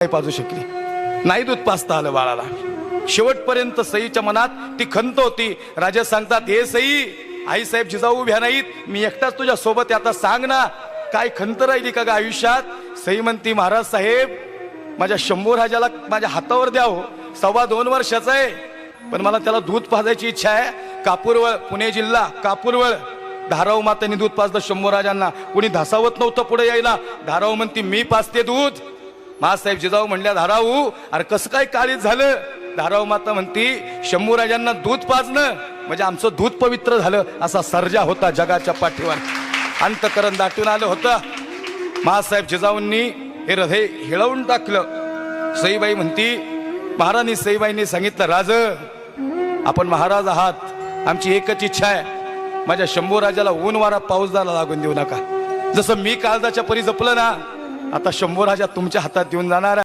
पाजू शकली. नाही दूध पाजता आलं बाळाला. शेवटपर्यंत सईच्या मनात ती खंत होती. राजा सांगतात हे सई आई साहेब जिजाऊ उभ्या नाहीत. मी एकटाच तुझ्या सोबत आता सांग ना काय खंत राहिली का ग आयुष्यात? सई म्हणती महाराज साहेब माझ्या शंभू राजाला माझ्या हातावर द्या हो. सव्वा दोन वर्षाचा आहे. पण मला त्याला दूध पाजायची इच्छा आहे. कापूरवळ पुणे जिल्हा कापूरवळ. धाराव मातांनी दूध पाजलं शंभू राजांना. कुणी धासावत नव्हतं पुढे यायला. धाराव म्हणती मी पाजते दूध. महासाहेब जिजाऊ म्हणल्या धाराऊ अरे कसं काय काळीच झालं? धाराऊ माता म्हणती शंभू राजांना दूध पाजणं म्हणजे आमचं दूध पवित्र झालं असा सर्जा होता जगाच्या पाठीवर. अंतकरण दाटून आलं होतं. महासाहेब जिजाऊंनी हे हृदय हिळवून टाकलं. सईबाई म्हणती महाराणी सईबाईंनी सांगितलं राज आपण महाराज आहात आमची एकच इच्छा आहे माझ्या शंभू राजाला ऊन वारा पाऊस लागून देऊ नका. जसं मी काळजाच्या परी जपलं ना आता शंभू राजा तुमच्या हातात देऊन जाणार आहे.